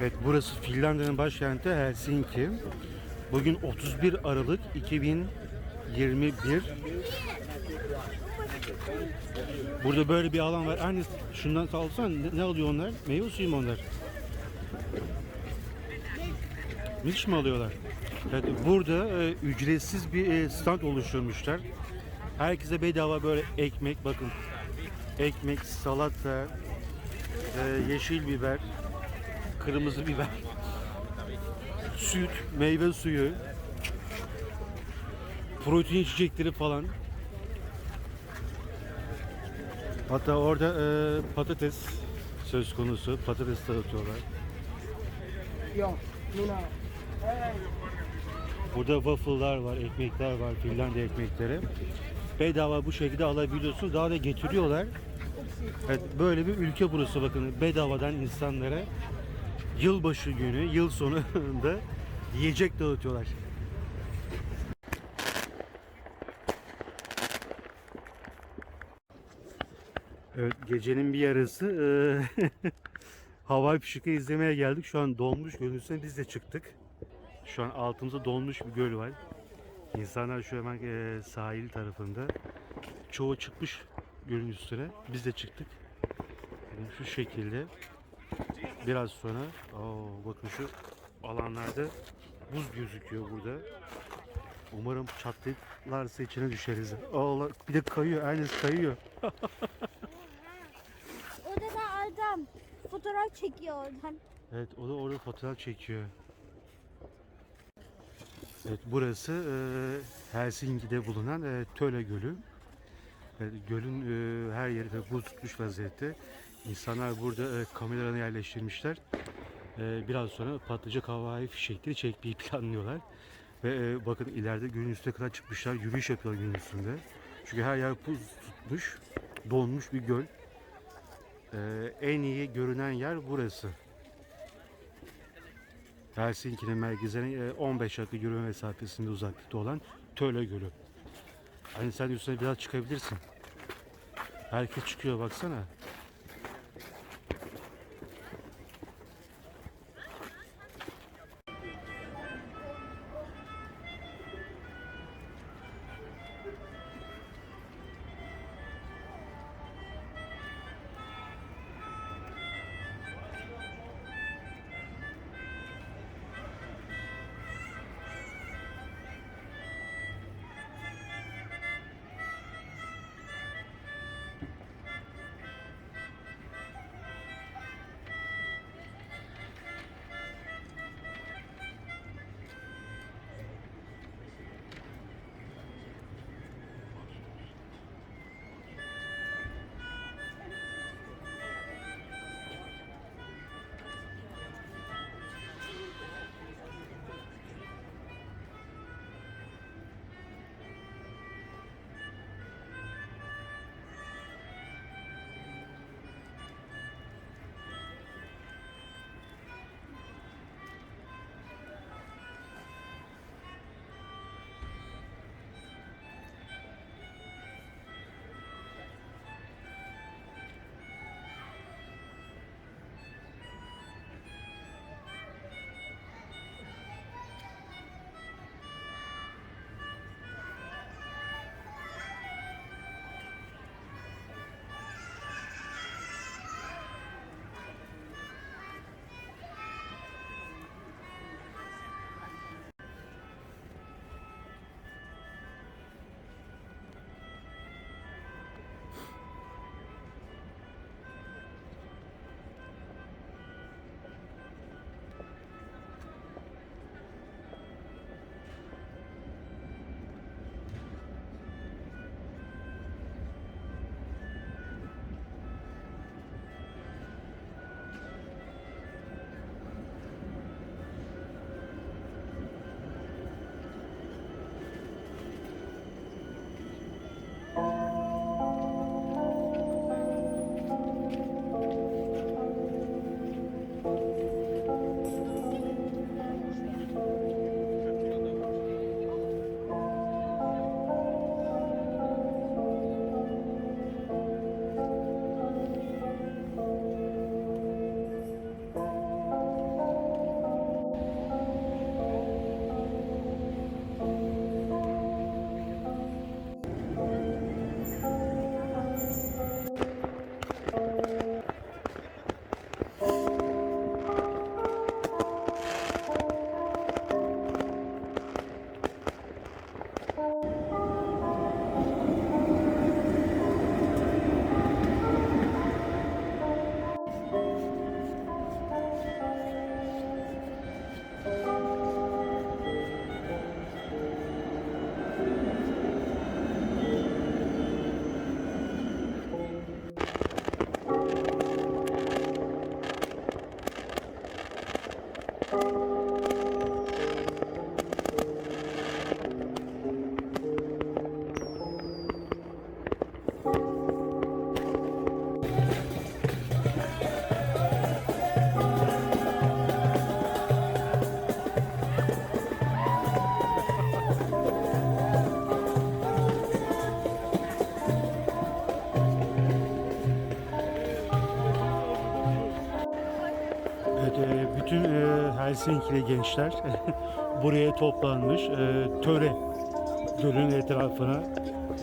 Evet burası Finlandiya'nın başkenti Helsinki. Bugün 31 Aralık 2021. Burada böyle bir alan var. Aynı şundan salsan ne, ne alıyor onlar? Meyve suyu mu onlar? Milk mi alıyorlar? Evet, burada e, ücretsiz bir e, stand oluşturmuşlar. Herkese bedava böyle ekmek bakın. Ekmek, salata, e, yeşil biber, kırmızı biber, süt, meyve suyu, protein içecekleri falan. Hatta orada e, patates söz konusu. Patates dağıtıyorlar. Burada waffle'lar var, ekmekler var, Finlandiya ekmekleri. Bedava bu şekilde alabiliyorsun. Daha da getiriyorlar. Evet, böyle bir ülke burası bakın. Bedavadan insanlara yılbaşı günü, yıl sonunda yiyecek dağıtıyorlar. Evet, gecenin bir yarısı eee havai fişek'i izlemeye geldik. Şu an dolmuş gölün biz de çıktık. Şu an altımızda dolmuş bir göl var. İnsanlar şu hemen eee, sahil tarafında. Çoğu çıkmış gölün üstüne. Biz de çıktık. Yani şu şekilde. Biraz sonra oo, bakın şu alanlarda buz gözüküyor burada. Umarım çatlarsa içine düşeriz. Allah bir de kayıyor. Aynısı kayıyor. Orada da adam fotoğraf çekiyor oradan. Evet o da orada fotoğraf çekiyor. Evet burası e, Helsinki'de bulunan e, Töle Gölü. Gölün e, her yeri de buz tutmuş vaziyette. İnsanlar burada e, kameralarını yerleştirmişler. E, biraz sonra patlayacak havai fişekleri çekmeyi planlıyorlar. Ve bakın ileride gölün üstüne kadar çıkmışlar. Yürüyüş yapıyorlar gölün üstünde. Çünkü her yer buz tutmuş. Donmuş bir göl. En iyi görünen yer burası. Helsinki'nin merkezine e, 15 dakika yürüme mesafesinde uzaklıkta olan Töle Gölü. Hani sen üstüne biraz çıkabilirsin. Herkes çıkıyor baksana. Helsinki'li gençler buraya toplanmış. E, töre gölün etrafına.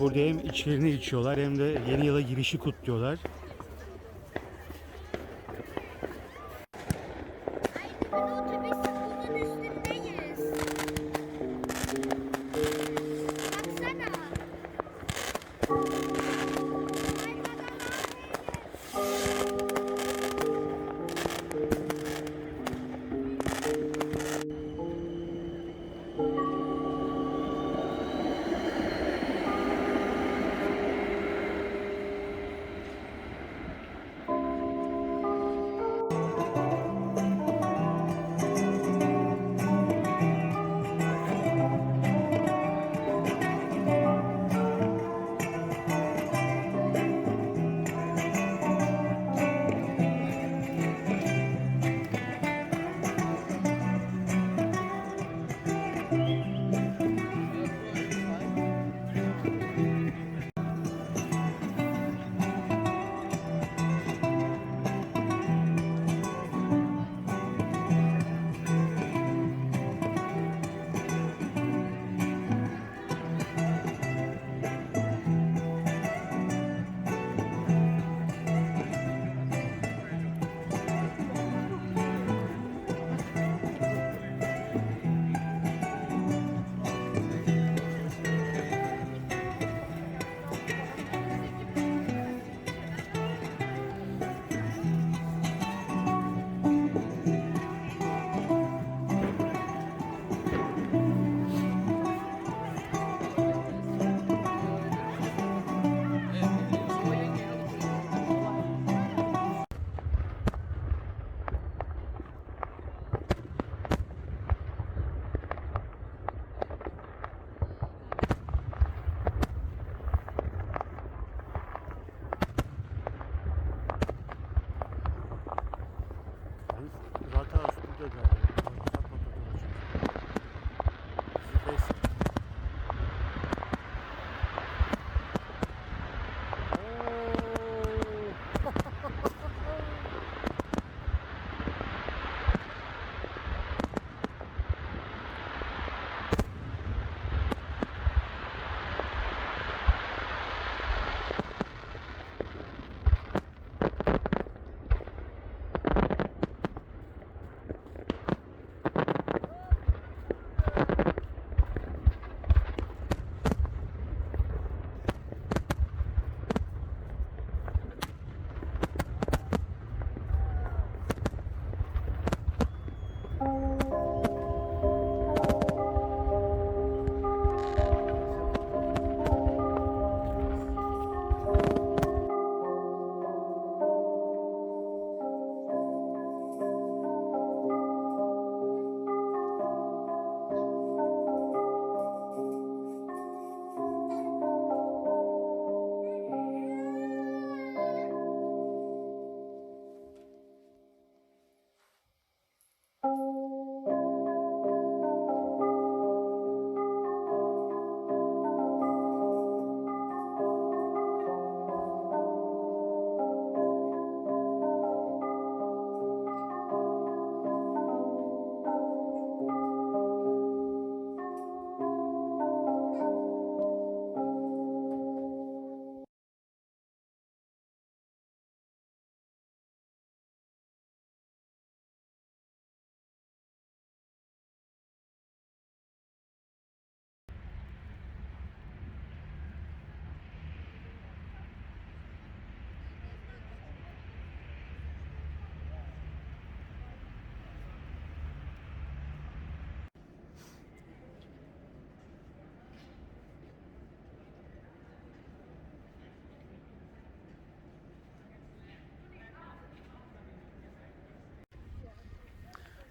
Burada hem içkilerini içiyorlar hem de yeni yıla girişi kutluyorlar. Otobüs bunun üstündeyiz.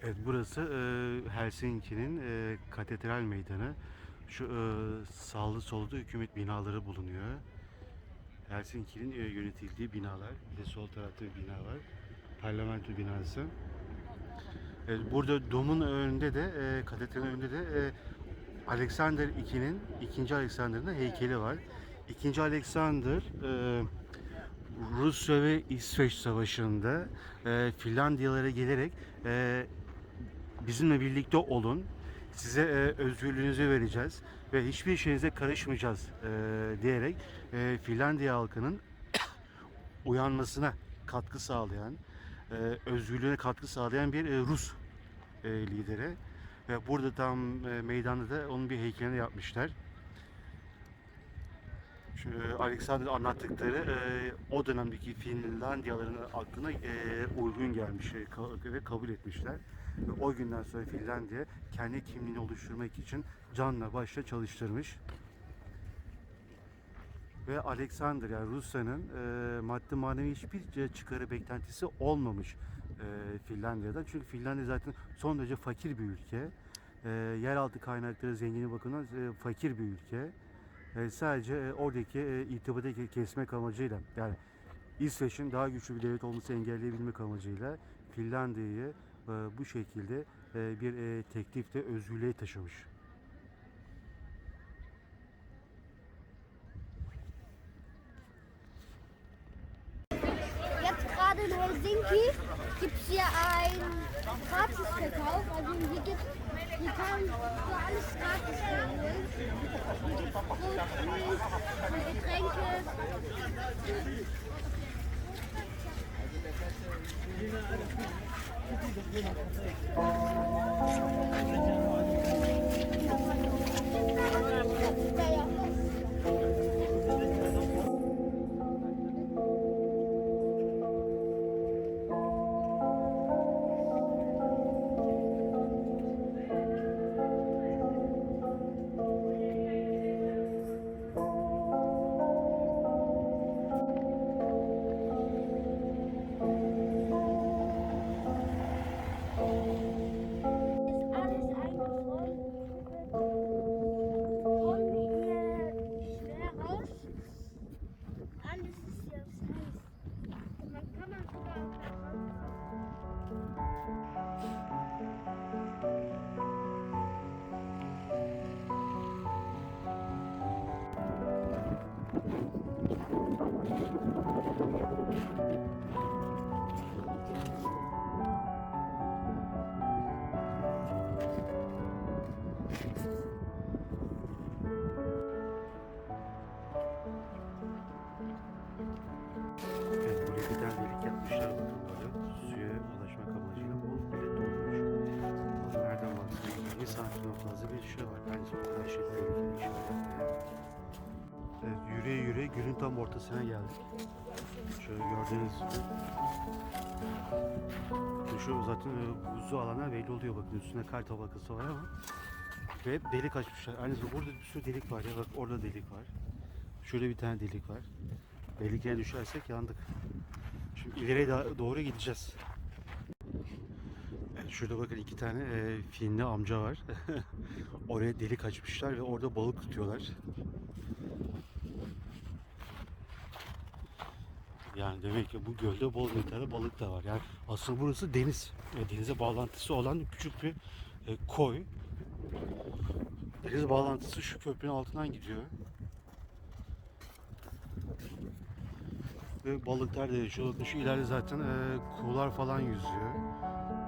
Evet burası e, Helsinki'nin e, katedral meydanı. Şu e, sağlı solda hükümet binaları bulunuyor. Helsinki'nin e, yönetildiği binalar. Bir de sol tarafta bir bina var. Parlamento binası. Evet, burada Dom'un önünde de, e, katedralin önünde de e, Alexander II'nin, 2. Alexander'ın heykeli var. 2. Alexander e, Rusya ve İsveç Savaşı'nda e, Finlandiyalara gelerek e, bizimle birlikte olun. Size e, özgürlüğünüzü vereceğiz ve hiçbir şeyinize karışmayacağız e, diyerek e, Finlandiya halkının uyanmasına katkı sağlayan, e, özgürlüğüne katkı sağlayan bir e, Rus e, lideri. Ve burada tam e, meydanda da onun bir heykelini yapmışlar. Şu, e, Alexander anlattıkları e, o dönemdeki Finlandiyalıların aklına e, uygun gelmiş e, ka- ve kabul etmişler. Ve o günden sonra Finlandiya kendi kimliğini oluşturmak için canla başla çalıştırmış. Ve Alexander yani Rusya'nın e, maddi manevi hiçbir çıkarı beklentisi olmamış e, Finlandiya'da. Çünkü Finlandiya zaten son derece fakir bir ülke. E, yeraltı kaynakları zengini bakımından e, fakir bir ülke. E, sadece e, oradaki e, itibatı ke- kesmek amacıyla yani İsveç'in daha güçlü bir devlet olması engelleyebilmek amacıyla Finlandiya'yı bu şekilde e, bir e, teklifle özgürlüğe taşımış. İn Helsinki. 加油 yürüye gölün tam ortasına geldik. Şöyle gördüğünüz gibi. Şu- zaten e, buzlu alanlar belli oluyor bakın üstünde kar tabakası var ama ve delik açmışlar. Aynı zamanda burada bir sürü delik var ya bak orada delik var. Şöyle bir tane delik var. Tehlikeye düşersek yandık. Şimdi ileriye doğru gideceğiz. Şurada bakın iki tane e, Finli amca var. Oraya delik açmışlar ve orada balık tutuyorlar. Yani demek ki bu gölde bol miktarda balık da var. Yani aslında burası deniz. E, denize bağlantısı olan küçük bir e, koy. Deniz bağlantısı şu köprünün altından gidiyor. Ve balıklar da yaşıyor. Şu ileride zaten e, kuğular falan yüzüyor.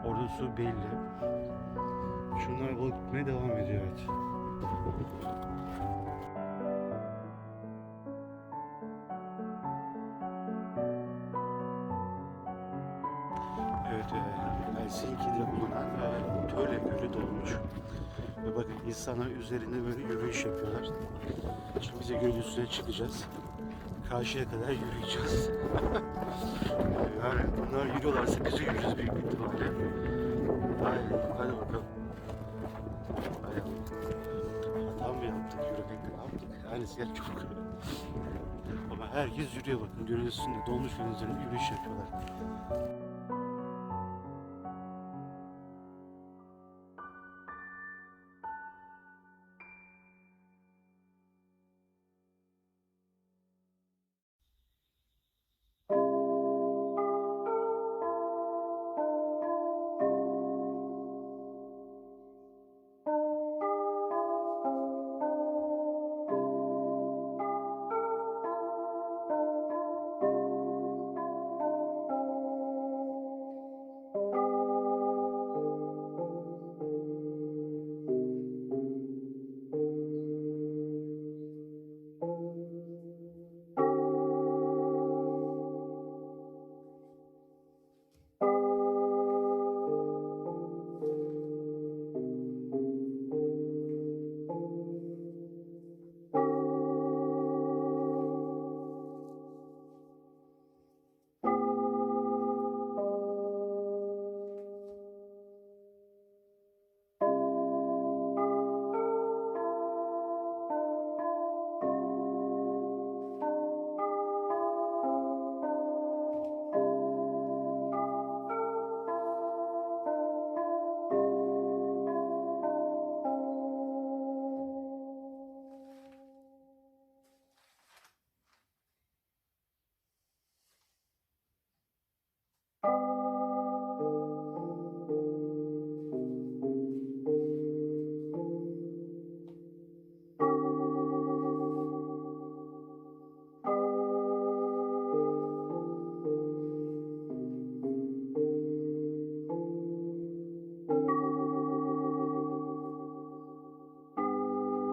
Orada su belli. Şunlar balık tutmaya devam ediyor. Evet, insanlar üzerinde böyle yürüyüş yapıyorlar. Şimdi bize gölün üstüne çıkacağız. Karşıya kadar yürüyeceğiz. yani bunlar yürüyorlarsa biz de yürüyeceğiz büyük ihtimalle. Aynen, hadi bakalım. Hadi. Hata mı yaptık yürümekte ne yaptık? Yani ya çok. Ama herkes yürüyor bakın gölün üstünde, dolmuş gölün üzerinde yürüyüş yapıyorlar.